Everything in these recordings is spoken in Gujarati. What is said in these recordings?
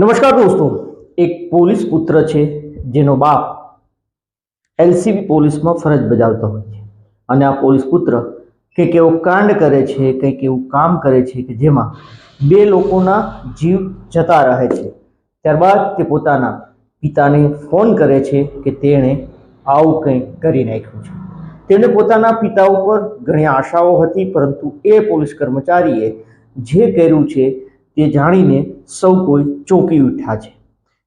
નમસ્કાર દોસ્તો, એક પોલીસ પુત્ર છે, જેનો બાપ એલસીબી પોલીસમાં ફરજ બજાવતો હોય છે. અને આ પોલીસ પુત્ર કંઈક એવો કાંડ કરે છે, કંઈક એવું કામ કરે છે કે જેમાં બે લોકોના જીવ જતા રહે છે. ત્યારબાદ તે પોતાના પિતાને ફોન કરે છે કે તેણે આવું કંઈક કરી નાખ્યું છે. તેણે પોતાના પિતા ઉપર ઘણી આશાઓ હતી, પરંતુ એ પોલીસ કર્મચારીએ જે કર્યું છે તે જાણીને સૌ કોઈ ચોંકી ઉઠ્યા છે.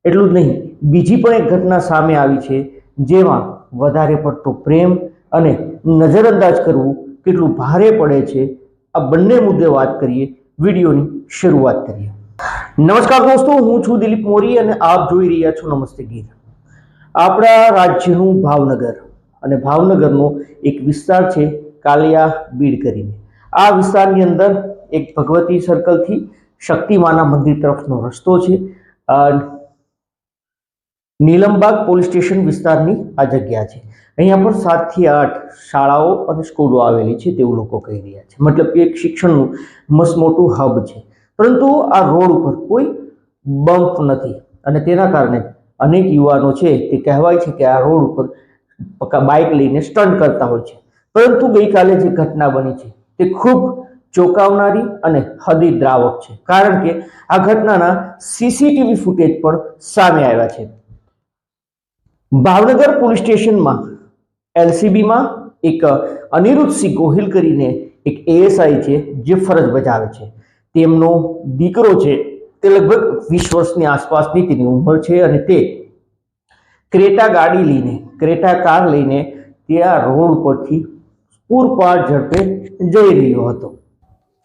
એટલું જ નહીં, બીજી પણ એક ઘટના સામે આવી છે, જેમાં વધારે પડતો પ્રેમ અને નજરઅંદાજ કરવું કેટલું ભારે પડે છે, આ બંને મુદ્દે વાત કરીએ, વિડીયોની શરૂઆત કરીએ. નમસ્કાર દોસ્તો, હું છું દિલીપ મોરી અને આપ જોઈ રહ્યા છો નમસ્તે ગીર. આપણા રાજ્યનું ભાવનગર અને ભાવનગરનો એક વિસ્તાર છે કાલિયા બીડ કરીને આ વિસ્તારની અંદર એક ભગવતી સર્કલથી શક્તિમાના મંદિર તરફનો રસ્તો છે. નીલમબાગ પોલીસ સ્ટેશન વિસ્તારની આ જગ્યા છે. અહીંયા પણ સાતથી આઠ શાળાઓ અને સ્કૂલો આવેલી છે તેવું લોકો કહી રહ્યા છે. મતલબ કે એક શિક્ષણનું મસ્ત મોટું હબ છે. પરંતુ આ રોડ ઉપર કોઈ બમ્પ નથી અને તેના કારણે અનેક યુવાનો છે તે કહેવાય છે કે આ રોડ ઉપર બાઇક લઈને સ્ટન્ટ કરતા હોય છે. પરંતુ ગઈકાલે જે ઘટના બની છે તે ખૂબ ચોંકાવનારી અને હૃદયદ્રાવક છે. કારણ કે આ ઘટનાના સીસીટીવી ફૂટેજ પણ સામે આવ્યા છે. ભાવનગર પોલીસ સ્ટેશનમાં એલસીબીમાં એક અનિરુદ્ધસિંહ ગોહિલ કરીને એક એએસઆઈ છે, જે ફરજ બજાવે છે. તેમનો દીકરો છે, તે લગભગ વીસ વર્ષની આસપાસની તેની ઉંમર છે અને તે ક્રેટા ગાડી લઈને, ક્રેટા કાર લઈને તે રોડ ઉપરથી પૂરપાટ ઝડપે જઈ રહ્યો હતો.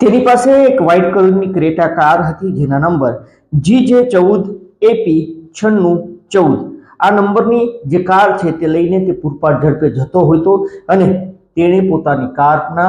તેની પાસે એક વ્હાઇટ કલરની ક્રેટા કાર હતી જેના નંબર જી જે ચૌદ એપી છન્નું ચૌદ. આ નંબરની જે કાર છે તે લઈને તે પૂરપાટ ઝડપે જતો હતો અને તેણે પોતાની કારના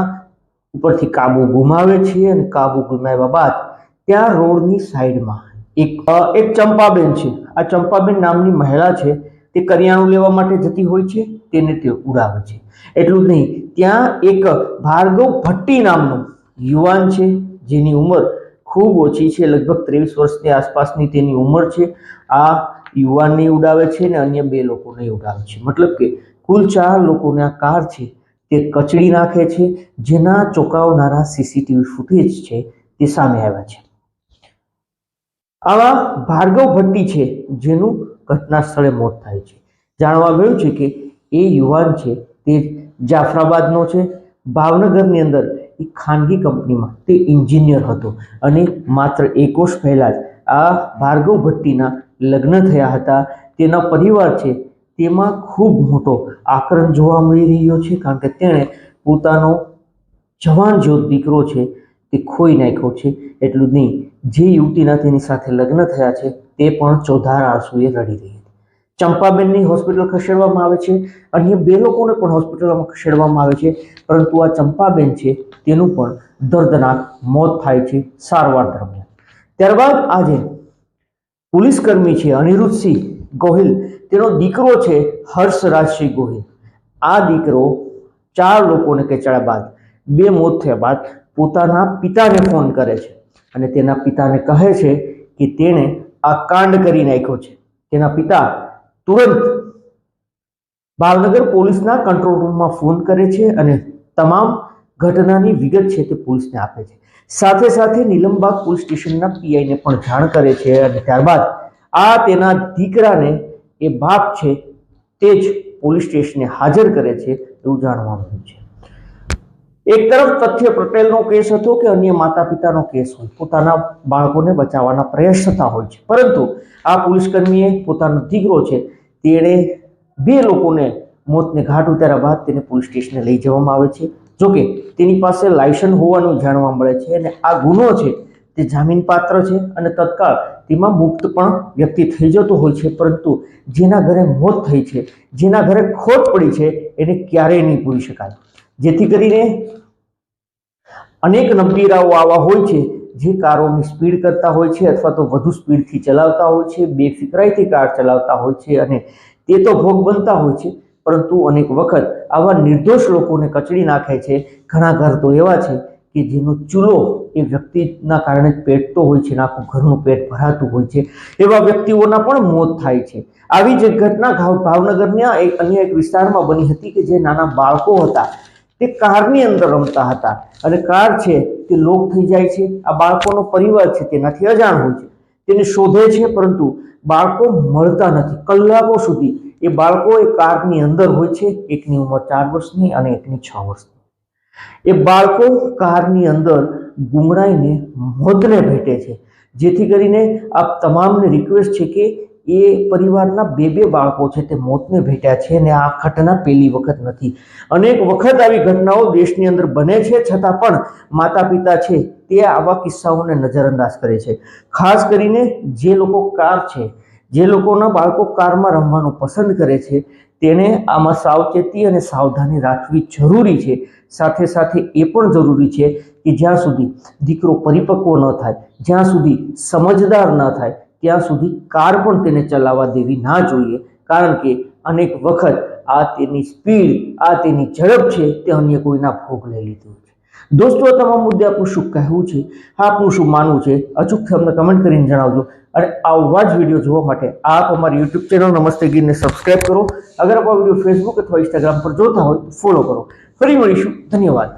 ઉપરથી કાબુ ગુમાવે છે અને કાબુ ગુમાવ્યા બાદ ત્યાં રોડની સાઈડમાં એક એક ચંપાબેન છે. આ ચંપાબેન નામની મહિલા છે. તે કરિયાણું લેવા માટે જતી હોય છે. તેને તે ઉડાવે છે. એટલું જ નહીં, ત્યાં એક ભાર્ગવ ભટ્ટી નામનો યુવાન છે, જેની ઉંમર ખૂબ ઓછી છે, લગભગ ત્રેવીસ વર્ષની આસપાસની તેની ઉંમર છે. આ યુવાનને ઉડાવે છે અને અન્ય બે લોકોને ઉડાવે છે. મતલબ કે કુલ ચાર લોકોને આ કાર છે, તે કચડી નાખે છે, જેના ચોંકાવનારા સીસીટીવી ફૂટેજ છે, તે સામે આવ્યા છે. આવા ભાર્ગવ ભટ્ટી છે, જેનું ઘટના સ્થળે મોત થાય છે. જાણવા મળ્યું છે કે એ યુવાન છે, તે જાફરાબાદનો છે. ભાવનગરની અંદર એક ખાનગી કંપનીમાં તે એન્જિનિયર હતો અને માત્ર એક વર્ષ પહેલાં જ આ ભાર્ગવ ભટ્ટીના લગ્ન થયા હતા. તેના પરિવાર છે તેમાં ખૂબ મોટો આકરણ જોવા મળી રહ્યો છે કારણ કે તેણે પોતાનો જવાન જો દીકરો છે તે ખોઈ નાખ્યો છે. એટલું જ નહીં, જે યુવતીના તેની સાથે લગ્ન થયા છે તે પણ ચોધાર આંસુએ રડી રહી ચંપાબેનની હોસ્પિટલ ખસેડવામાં આવે છે. અન્ય બે લોકોને પણ હોસ્પિટલમાં ખસેડવામાં આવે છે. પરંતુ આ ચંપાબેન છે, તેનું પણ દર્દનાક મોત થાય છે સારવાર દરમિયાન. ત્યારબાદ આજે પોલીસકર્મી છે અનિરુદ્ધસિંહ ગોહિલ. તેનો દીકરો છે હર્ષ રાજસિંહ ગોહિલ. આ દીકરો ચાર લોકોને કચડ્યા બાદ, બે મોત થયા બાદ પોતાના પિતાને ફોન કરે છે. અને તેના પિતાને કહે છે કે તેણે આ કાંડ કરી નાખ્યો છે. તેના પિતા તુરંત ભાવનગર પોલીસના કંટ્રોલ રૂમમાં ફોન કરે છે અને તમામ ઘટનાની વિગત છે તે પોલીસને આપે છે. સાથે સાથે નીલમબાગ પોલીસ સ્ટેશનના પીઆઈને પણ જાણ કરે છે અને ત્યારબાદ આ તેના દીકરાને એ બાપ છે તે જ પોલીસ સ્ટેશને હાજર કરે છે એવું જાણવા મળ્યું છે. એક તરફ તથ્ય પટેલનો કેસ હતો કે અન્ય માતા પિતાનો કેસ હોય. પોતાના બાળકોને બચાવવાના પ્રયાસ થતા હોય છે. પરંતુ આ પોલીસકર્મીએ પોતાનો દીકરો છે તેણે બે લોકોને મોતને ઘાટ ઉતાર્યા બાદ તેને પોલીસ સ્ટેશને લઈ જવામાં આવે છે. જોકે તેની પાસે લાયસન્સ હોવાનું જાણવા મળે છે અને આ ગુનો છે તે જામીનપાત્ર છે અને તત્કાળ તેમાં મુક્ત પણ વ્યક્તિ થઈ જતો હોય છે. પરંતુ જેના ઘરે મોત થઈ છે, જેના ઘરે ખોટ પડી છે, એને ક્યારેય નહીં પૂરી શકાય. જેથી કરીને અનેક નબીરાઓ આવા હોય છે જે કારોની સ્પીડ કરતા હોય છે અથવા તો વધુ સ્પીડથી ચલાવતા હોય છે બેફિકરાઈથી કાર ચલાવતા હોય છે અને તે તો ભોગ બનતા હોય છે, પરંતુ અનેક વખત આવા નિર્દોષ લોકોને કચડી નાખે છે. ઘણા ઘર તો એવા છે કે જેનો ચૂલો એ વ્યક્તિના કારણે પેટતો હોય છે આખું ઘરનું પેટ ભરાતું હોય છે. એવા વ્યક્તિઓના પણ મોત થાય છે. આવી જ ઘટના ભાવનગરના એક અન્ય એક વિસ્તારમાં બની હતી કે જે નાના બાળકો હતા. તે કારની અંદર રમતા હતા અને કાર છે તે લોક થઈ જાય છે. આ બાળકોનો પરિવાર છે તેનાથી અજાણ હોય છે. તેને શોધે છે પરંતુ બાળકો મળતા નથી. કલાકો સુધી એ બાળકો એ કારની અંદર હોય છે. એકની ઉંમર ચાર વર્ષની અને એકની છ વર્ષની. એ બાળકો કારની અંદર ગુંગળાઈને મોતને ભેટે છે. જેથી કરીને આપ તમામને રિક્વેસ્ટ છે કે એ પરિવારના બે બે બાળકો છે તે મોતને ભેટ્યા છે અને આ ઘટના પહેલી વખત નથી. અનેક વખત આવી ઘટનાઓ દેશની અંદર બને છે, છતાં પણ માતા પિતા છે તે આવા કિસ્સાઓને નજરઅંદાજ કરે છે. ખાસ કરીને જે લોકો કાર છે, જે લોકોના બાળકો કારમાં રમવાનું પસંદ કરે છે તેણે આમાં સાવચેતી અને સાવધાની રાખવી જરૂરી છે. સાથે સાથે એ પણ જરૂરી છે કે જ્યાં સુધી દીકરો પરિપક્વ ન થાય, જ્યાં સુધી સમજદાર ન થાય ત્યાં સુધી કાર પણ તેને ચલાવવા દેવી ના જોઈએ, કારણ કે અનેક વખત આ તેની સ્પીડ, આ તેની ઝડપ છે તે અન્ય કોઈના ભોગ લઈ લીધો છે. દોસ્તો, આ તમામ મુદ્દે આપનું શું કહેવું છે? આપનું શું માનવું છે? અચૂકથી અમને કમેન્ટ કરીને જણાવજો. અને આવા જ વીડિયો જોવા માટે આપ અમારી યુટ્યુબ ચેનલ નમસ્તે ગીરને સબસ્ક્રાઇબ કરો. અગર આપ આ વીડિયો ફેસબુક અથવા ઇન્સ્ટાગ્રામ પર જોતા હોય તો ફોલો કરો. ફરી મળીશું. ધન્યવાદ.